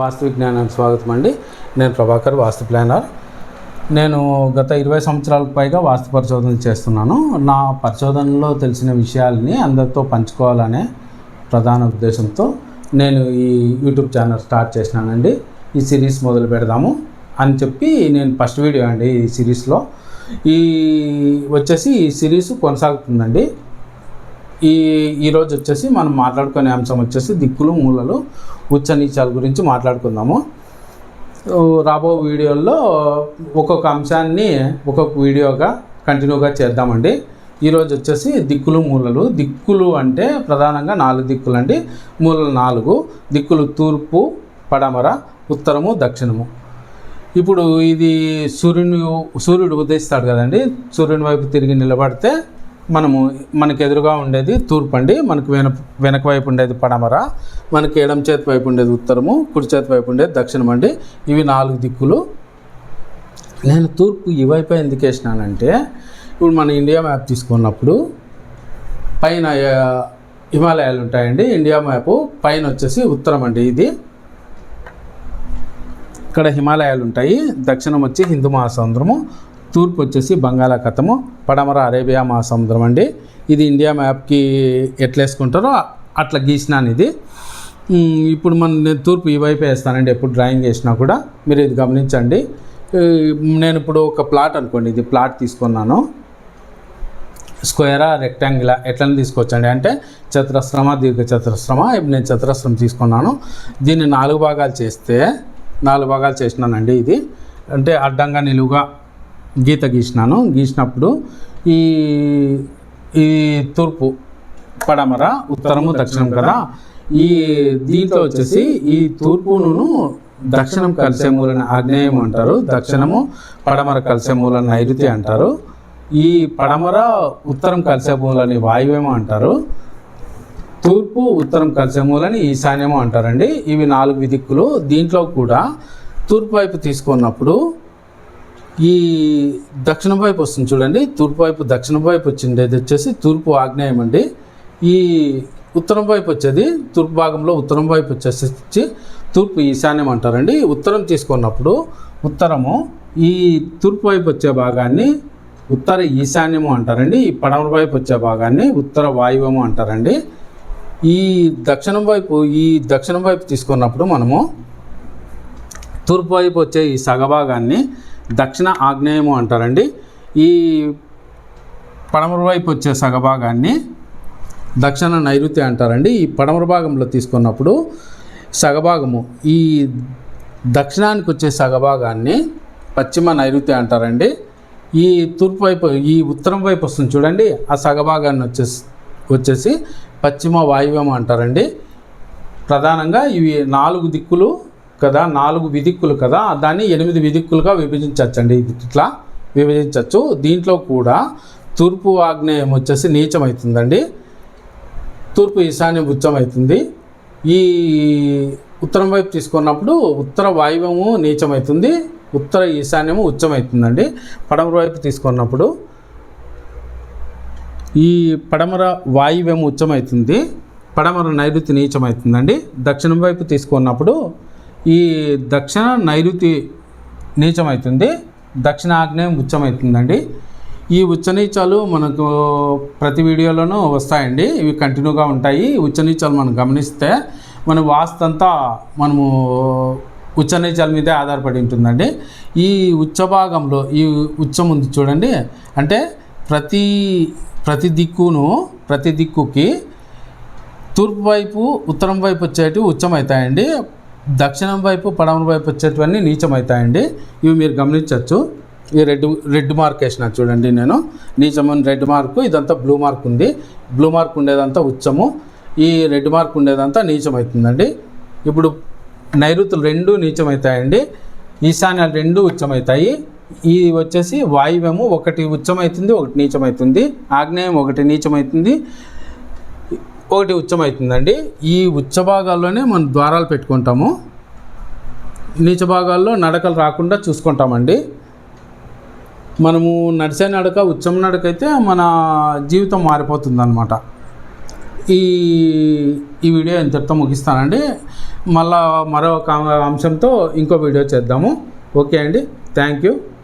వాస్తు విజ్ఞానానికి స్వాగతం అండి. నేను ప్రభాకర్ వాస్తు ప్లానర్. నేను గత ఇరవై సంవత్సరాలకు పైగా వాస్తు పరిశోధన చేస్తున్నాను. నా పరిశోధనలో తెలిసిన విషయాల్ని అందరితో పంచుకోవాలనే ప్రధాన ఉద్దేశంతో నేను ఈ యూట్యూబ్ ఛానల్ స్టార్ట్ చేసినానండి. ఈ సిరీస్ మొదలు పెడదాము అని చెప్పి నేను ఫస్ట్ వీడియో అండి ఈ సిరీస్లో. ఈ వచ్చేసి ఈ సిరీస్ కొనసాగుతుందండి. ఈ ఈరోజు వచ్చేసి మనం మాట్లాడుకునే అంశం వచ్చేసి దిక్కులు మూలలు. ఉచ్చ నీచాల గురించి మాట్లాడుకుందాము. రాబో వీడియోల్లో ఒక్కొక్క అంశాన్ని ఒక్కొక్క వీడియోగా కంటిన్యూగా చేద్దామండి. ఈరోజు వచ్చేసి దిక్కులు మూలలు. దిక్కులు అంటే ప్రధానంగా నాలుగు దిక్కులు అండి మూలలు నాలుగు దిక్కులు తూర్పు పడమర ఉత్తరము దక్షిణము. ఇప్పుడు ఇది సూర్యుని సూర్యుడు ఉదయిస్తాడు కదండి. సూర్యుని వైపు తిరిగి నిలబడితే మనము మనకు ఎదురుగా ఉండేది తూర్పు అండి మనకు వెనక వెనక వైపు ఉండేది పడమర మనకి ఎడం చేతి వైపు ఉండేది ఉత్తరము కుడి చేతి వైపు ఉండేది దక్షిణం అండి ఇవి నాలుగు దిక్కులు. నేను తూర్పు ఈ వైపు ఎందుకు వేసినానంటే ఇప్పుడు మన ఇండియా మ్యాప్ తీసుకున్నప్పుడు పైన హిమాలయాలు ఉంటాయండి. ఇండియా మ్యాప్ పైన వచ్చేసి ఉత్తరం అండి ఇది. ఇక్కడ హిమాలయాలు ఉంటాయి. దక్షిణం వచ్చి హిందూ మహాసముద్రము తూర్పు వచ్చేసి బంగాళాఖాతము పడమర అరేబియా మహాసముద్రం అండి. ఇది ఇండియా మ్యాప్కి ఎట్లా వేసుకుంటారో అట్లా గీసినాను ఇది ఇప్పుడు మనం నేను తూర్పు ఈ వైపు వేస్తానండి ఎప్పుడు డ్రాయింగ్ వేసినా కూడా. మీరు ఇది గమనించండి. నేను ఇప్పుడు ఒక ప్లాట్ అనుకోండి ఇది ప్లాట్ తీసుకున్నాను. స్క్వేరా రెక్టాంగిలా ఎట్లని తీసుకోవచ్చండి. అంటే చతురస్రమ దీర్ఘ చతురస్రమా ఇప్పుడు నేను చతురస్రం తీసుకున్నాను. దీన్ని నాలుగు భాగాలు చేస్తే నాలుగు భాగాలు చేసినానండి ఇది. అంటే అడ్డంగా నిలువుగా గీత గీసినాను. గీసినప్పుడు ఈ ఈ తూర్పు పడమర ఉత్తరము దక్షిణం కదా. ఈ దీంట్లో వచ్చేసి ఈ తూర్పును దక్షిణం కలిసే మూలని ఆగ్నేయం అంటారు. దక్షిణము పడమర కలిసే మూలని నైరుతి అంటారు. ఈ పడమర ఉత్తరం కలిసే మూలని వాయువ్యము అంటారు. తూర్పు ఉత్తరం కలిసే మూలని ఈశాన్యము అంటారండి. ఇవి నాలుగు దిక్కులు. దీంట్లో కూడా తూర్పు వైపు తీసుకున్నప్పుడు ఈ దక్షిణ వైపు వస్తుంది చూడండి. తూర్పు వైపు దక్షిణ వైపు వచ్చింది. ఇది వచ్చేసి తూర్పు ఆగ్నేయం అండి. ఈ ఉత్తరం వైపు వచ్చేది తూర్పు భాగంలో ఉత్తరం వైపు వచ్చేసి తూర్పు ఈశాన్యం అంటారండి. ఉత్తరం తీసుకున్నప్పుడు ఉత్తరము ఈ తూర్పు వైపు వచ్చే భాగాన్ని ఉత్తర ఈశాన్యము అంటారండి. ఈ పడమర వైపు వచ్చే భాగాన్ని ఉత్తర వాయువము అంటారండి. ఈ దక్షిణం వైపు ఈ దక్షిణం వైపు తీసుకున్నప్పుడు మనము తూర్పు వైపు వచ్చే ఈ సగభాగాన్ని దక్షిణ ఆగ్నేయము అంటారండి. ఈ పడమర వైపు వచ్చే సగభాగాన్ని దక్షిణ నైరుతి అంటారండి. ఈ పడమర భాగంలో తీసుకున్నప్పుడు సగభాగము ఈ దక్షిణానికి వచ్చే సగభాగాన్ని పశ్చిమ నైరుతి అంటారండి. ఈ తూర్పు వైపు ఈ ఉత్తరం వైపు వస్తుంది చూడండి. ఆ సగభాగాన్ని వచ్చేసి వచ్చేసి పశ్చిమ వాయువ్యం అంటారండి. ప్రధానంగా ఇవి నాలుగు దిక్కులు కదా నాలుగు విదిక్కులు కదా దాన్ని ఎనిమిది విదిక్కులుగా విభజించవచ్చండి అండి ఇట్లా విభజించవచ్చు దీంట్లో కూడా తూర్పు ఆగ్నేయం వచ్చేసి నీచమవుతుందండి తూర్పు ఈశాన్యం ఉచ్చమవుతుంది ఈ ఉత్తరం వైపు తీసుకున్నప్పుడు ఉత్తర వాయువ్యము నీచమవుతుంది ఉత్తర ఈశాన్యము ఉచ్చమవుతుందండి పడమర వైపు తీసుకున్నప్పుడు ఈ పడమర వాయువ్యం ఉచ్చమవుతుంది పడమర నైరుతి నీచమవుతుందండి దక్షిణం వైపు తీసుకున్నప్పుడు ఈ దక్షిణ నైరుతి నీచమవుతుంది దక్షిణ ఆగ్నేయం ఉచ్చమవుతుందండి ఈ ఉచ్చనీచాలు మనకు ప్రతి వీడియోలోనూ వస్తాయండి. ఇవి కంటిన్యూగా ఉంటాయి. ఉచ్చనీచాలు మనం గమనిస్తే మన వాస్తు అంతా మనము ఉచ్చనీచాల మీదే ఆధారపడి ఉంటుందండి. ఈ ఉచ్చ భాగంలో ఈ ఉచ్చం ఉంది చూడండి. అంటే ప్రతి ప్రతి దిక్కును ప్రతి దిక్కుకి తూర్పు వైపు ఉత్తరం వైపు వచ్చేటివి ఉచ్చమవుతాయండి దక్షిణం వైపు పడమర వైపు వచ్చేటివన్నీ నీచమవుతాయండి ఇవి మీరు గమనించవచ్చు. ఈ రెడ్ రెడ్ మార్క్ వేసిన చూడండి నేను. నీచమని రెడ్ మార్క్ ఇదంతా బ్లూ మార్క్ ఉంది. బ్లూ మార్క్ ఉండేదంతా ఉచ్చము. ఈ రెడ్ మార్క్ ఉండేదంతా నీచమవుతుందండి ఇప్పుడు నైరుతులు రెండు నీచమవుతాయండి ఈశాన్యాలు రెండు ఉచ్చమవుతాయి ఈ వచ్చేసి వాయువ్యము ఒకటి ఉచ్చమవుతుంది ఒకటి నీచమవుతుంది ఆగ్నేయం ఒకటి నీచమవుతుంది ఒకటి ఉచ్చమవుతుందండి ఈ ఉచ్చ భాగాల్లోనే మనం ద్వారాలు పెట్టుకుంటాము. నీచ భాగాల్లో నడకలు రాకుండా చూసుకుంటామండి. మనము నడిచే నడక ఉచ్చం నడక అయితే మన జీవితం మారిపోతుంది అనమాట ఈ ఈ వీడియో ఇంతటితో ముగిస్తానండి. మళ్ళా మరో అంశంతో ఇంకో వీడియో చేద్దాము. ఓకే అండి. Thank you.